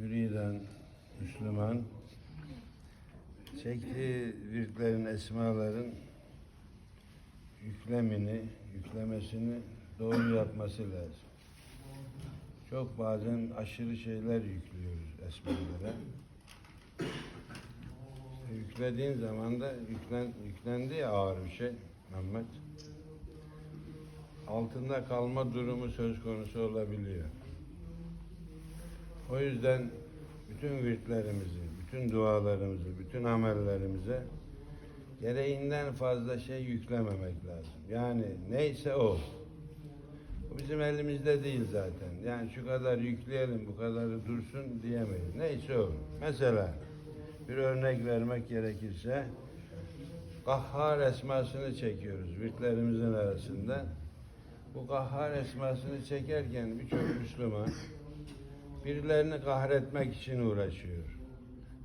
müriden Müslüman çektiği virtlerin, esmaların yüklemini, yüklemesini doğru yapması lazım. Çok bazen aşırı şeyler yüklüyoruz esmalara. Yüklediğin zaman da yüklen, yüklendi ya ağır bir şey Mehmet. Altında kalma durumu söz konusu olabiliyor. O yüzden bütün virtlerimizi, bütün dualarımızı, bütün amellerimize gereğinden fazla şey yüklememek lazım. Yani neyse o. Bu bizim elimizde değil zaten. Yani şu kadar yükleyelim, bu kadarı dursun diyemeyiz. Neyse o. Mesela bir örnek vermek gerekirse Kahhar esmasını çekiyoruz virtlerimizin arasında. Bu Kahhar esmasını çekerken birçok Müslüman birilerini kahretmek için uğraşıyor.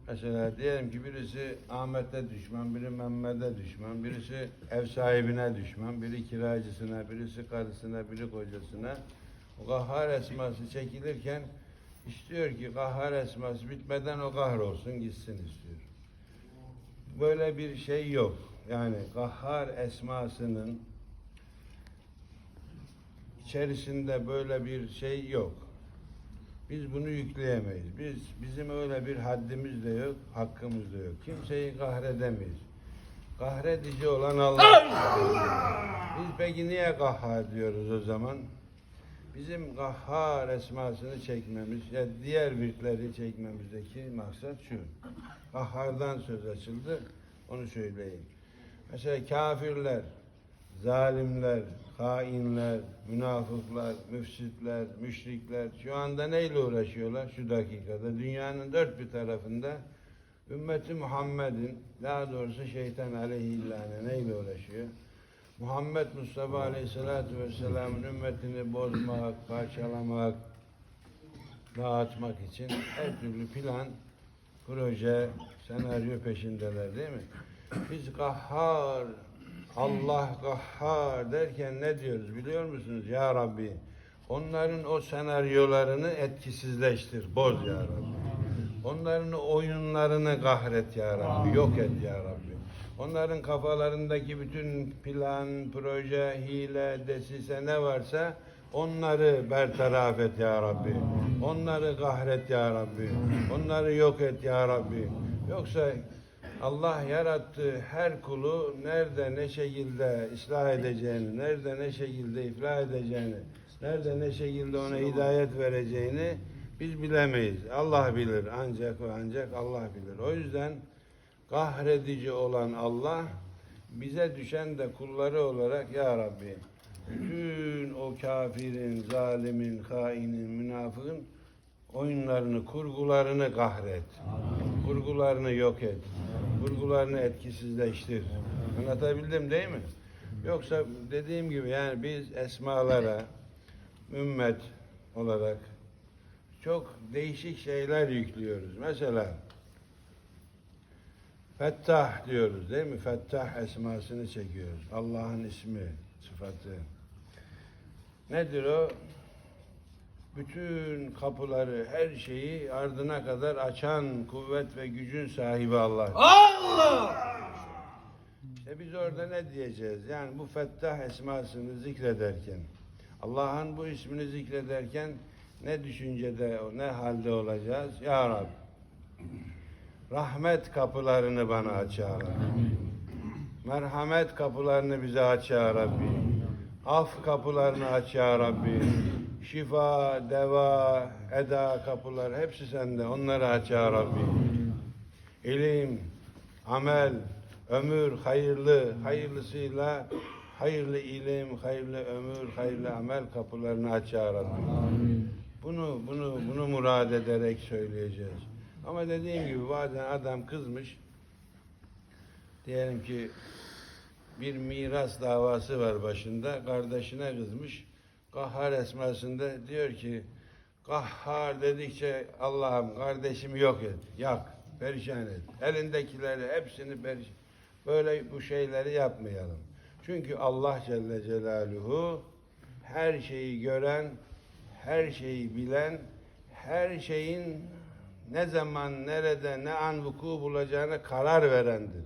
Mesela diyelim ki birisi Ahmet'e düşman, biri Mehmet'e düşman, birisi ev sahibine düşman, biri kiracısına, birisi karısına, biri kocasına. O kahhar esması çekilirken istiyor ki kahhar esması bitmeden o kahrolsun gitsin istiyor. Böyle bir şey yok. Yani kahhar esmasının içerisinde böyle bir şey yok. Biz bunu yükleyemeyiz. Biz bizim öyle bir haddimiz de yok, hakkımız da yok. Kimseyi kahredemeyiz. Kahredici olan Allah. Biz peki niye kahhar diyoruz o zaman? Bizim kahhar esmasını çekmemiz, ya diğer virtleri çekmemizdeki maksat şu. Kahhardan söz açıldı, onu söyleyeyim. Mesela kafirler, zalimler, hainler, münafıklar, müfsitler, müşrikler şu anda neyle uğraşıyorlar şu dakikada? Dünyanın dört bir tarafında ümmeti Muhammed'in daha doğrusu şeytan aleyhillâne neyle uğraşıyor? Muhammed Mustafa Aleyhisselatü Vesselam'ın ümmetini bozmak, parçalamak, dağıtmak için her türlü plan, proje, senaryo peşindeler değil mi? Biz kahhar, Allah kahhar derken ne diyoruz biliyor musunuz? Ya Rabbi onların o senaryolarını etkisizleştir, boz ya Rabbi. Onların oyunlarını kahret ya Rabbi, yok et ya Rabbi. Onların kafalarındaki bütün plan, proje, hile, desise ne varsa onları bertaraf et ya Rabbi. Onları kahret ya Rabbi. Onları yok et ya Rabbi. Yoksa Allah yarattığı her kulu nerede ne şekilde ıslah edeceğini, nerede ne şekilde iflah edeceğini, nerede ne şekilde ona hidayet vereceğini biz bilemeyiz. Allah bilir ancak ve ancak Allah bilir. O yüzden kahredici olan Allah bize düşen de kulları olarak ya Rabbi bütün o kafirin, zalimin, hainin, münafığın oyunlarını, kurgularını kahret. Kurgularını yok et. Kurgularını etkisizleştir. Anlatabildim değil mi? Yoksa dediğim gibi yani biz esmalara ümmet olarak çok değişik şeyler yüklüyoruz. Mesela Fettah diyoruz değil mi? Fettah esmasını çekiyoruz. Allah'ın ismi, sıfatı. Nedir o? Bütün kapıları, her şeyi ardına kadar açan kuvvet ve gücün sahibi Allah. Allah! İşte biz orada ne diyeceğiz? Yani bu Fettah esmasını zikrederken, Allah'ın bu ismini zikrederken ne düşüncede, ne halde olacağız? Ya Rab, rahmet kapılarını bana aç ya Rabbi. Merhamet kapılarını bize aç ya Rabbi. Af kapılarını aç ya Rabbi. Şifa, deva, eda kapıları hepsi sende. Onları aç ya Rabbi. İlim, amel, ömür hayırlı, hayırlısıyla hayırlı ilim, hayırlı ömür, hayırlı amel kapılarını aç ya Rabbi. Bunu bunu bunu murad ederek söyleyeceğiz. Ama dediğim gibi bazen adam kızmış. Diyelim ki bir miras davası var başında. Kardeşine kızmış. Kahhar esmasında diyor ki Kahhar dedikçe Allah'ım kardeşimi yok et, yak, perişan et. Elindekileri hepsini perişan. Böyle bu şeyleri yapmayalım. Çünkü Allah Celle Celaluhu her şeyi gören, her şeyi bilen, her şeyin ne zaman, nerede, ne an vuku bulacağına karar verendir.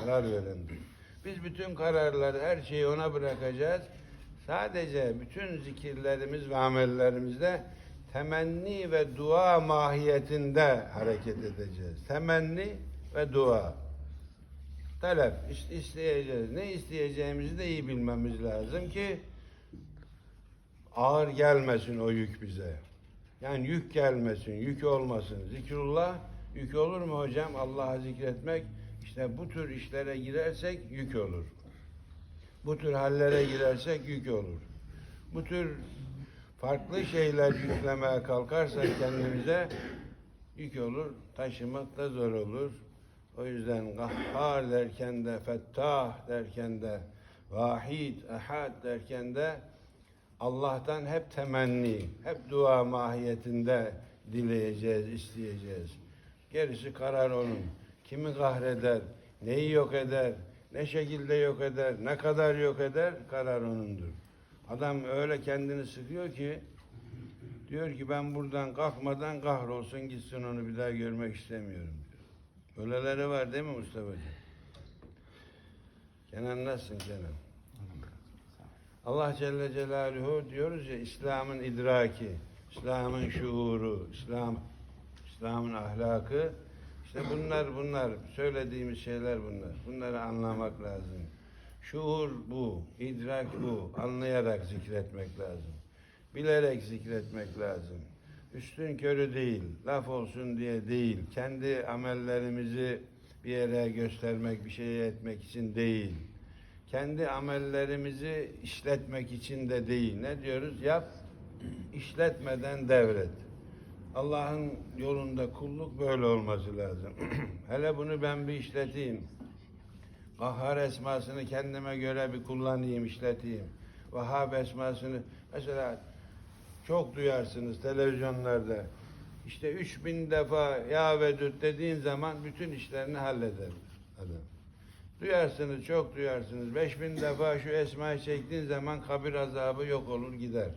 Karar verendir. Biz bütün kararları, her şeyi ona bırakacağız. Sadece bütün zikirlerimiz ve amellerimizde temenni ve dua mahiyetinde hareket edeceğiz. Temenni ve dua. Talep, is- isteyeceğiz. Ne isteyeceğimizi de iyi bilmemiz lazım ki ağır gelmesin o yük bize. Yani yük gelmesin, yük olmasın. Zikrullah yük olur mu hocam? Allah'ı zikretmek işte bu tür işlere girersek yük olur. Bu tür hallere girersek yük olur. Bu tür farklı şeyler yüklemeye kalkarsak kendimize yük olur. Taşımak da zor olur. O yüzden Gahhar derken de, Fettah derken de, Vahid, Ehad derken de Allah'tan hep temenni, hep dua mahiyetinde dileyeceğiz, isteyeceğiz. Gerisi karar onun. Kimi kahreder, neyi yok eder, ne şekilde yok eder, ne kadar yok eder, karar onundur. Adam öyle kendini sıkıyor ki, diyor ki ben buradan kalkmadan kahrolsun gitsin onu bir daha görmek istemiyorum diyor. Öyleleri var değil mi Mustafa'cığım? Kenan nasılsın Kenan? Allah Celle Celaluhu diyoruz ya İslam'ın idraki, İslam'ın şuuru, İslam İslam'ın ahlakı işte bunlar bunlar söylediğimiz şeyler bunlar. Bunları anlamak lazım. Şuur bu, idrak bu. Anlayarak zikretmek lazım. Bilerek zikretmek lazım. Üstün körü değil, laf olsun diye değil, kendi amellerimizi bir yere göstermek, bir şey etmek için değil kendi amellerimizi işletmek için de değil. Ne diyoruz? Yap, işletmeden devret. Allah'ın yolunda kulluk böyle olması lazım. Hele bunu ben bir işleteyim. Kahhar esmasını kendime göre bir kullanayım, işleteyim. Vahhab esmasını mesela çok duyarsınız televizyonlarda. İşte 3000 defa ya vedud dediğin zaman bütün işlerini halleder adam. Duyarsınız, çok duyarsınız. 5000 defa şu esmayı çektiğin zaman kabir azabı yok olur gider.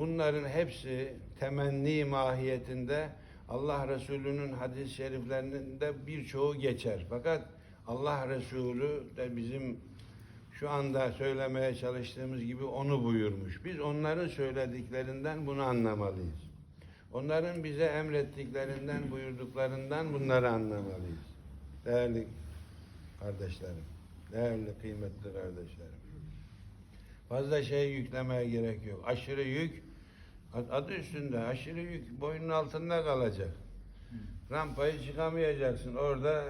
Bunların hepsi temenni mahiyetinde Allah Resulü'nün hadis-i şeriflerinde birçoğu geçer. Fakat Allah Resulü de bizim şu anda söylemeye çalıştığımız gibi onu buyurmuş. Biz onların söylediklerinden bunu anlamalıyız. Onların bize emrettiklerinden, buyurduklarından bunları anlamalıyız. Değerli kardeşlerim, değerli kıymetli kardeşlerim. Fazla şey yüklemeye gerek yok. Aşırı yük, adı üstünde aşırı yük boynun altında kalacak. Rampayı çıkamayacaksın. Orada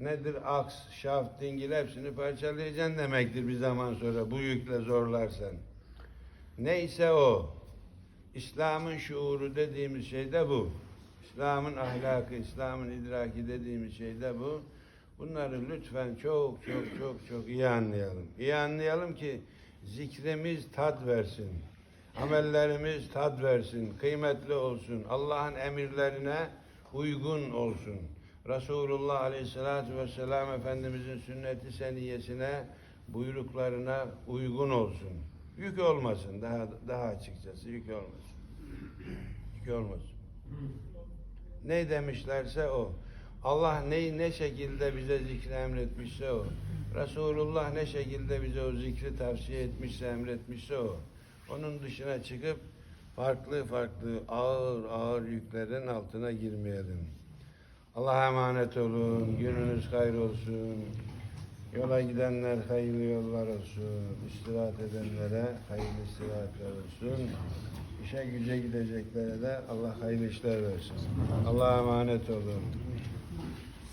nedir aks, şaft, dingil hepsini parçalayacaksın demektir bir zaman sonra bu yükle zorlarsan. Neyse o. İslam'ın şuuru dediğimiz şey de bu. İslam'ın ahlakı, İslam'ın idraki dediğimiz şey de bu. Bunları lütfen çok çok çok çok iyi anlayalım. İyi anlayalım ki zikrimiz tat versin. Amellerimiz tat versin, kıymetli olsun. Allah'ın emirlerine uygun olsun. Resulullah Aleyhisselatü Vesselam Efendimizin sünneti seniyesine, buyruklarına uygun olsun. Yük olmasın, daha daha açıkçası yük olmasın. Yük olmasın. Ne demişlerse o. Allah neyi ne şekilde bize zikri emretmişse o. Resulullah ne şekilde bize o zikri tavsiye etmişse, emretmişse o. Onun dışına çıkıp farklı farklı ağır ağır yüklerin altına girmeyelim. Allah'a emanet olun. Gününüz hayır olsun. Yola gidenler hayırlı yollar olsun. İstirahat edenlere hayırlı istirahatler olsun. İşe güce gideceklere de Allah hayırlı işler versin. Allah'a emanet olun.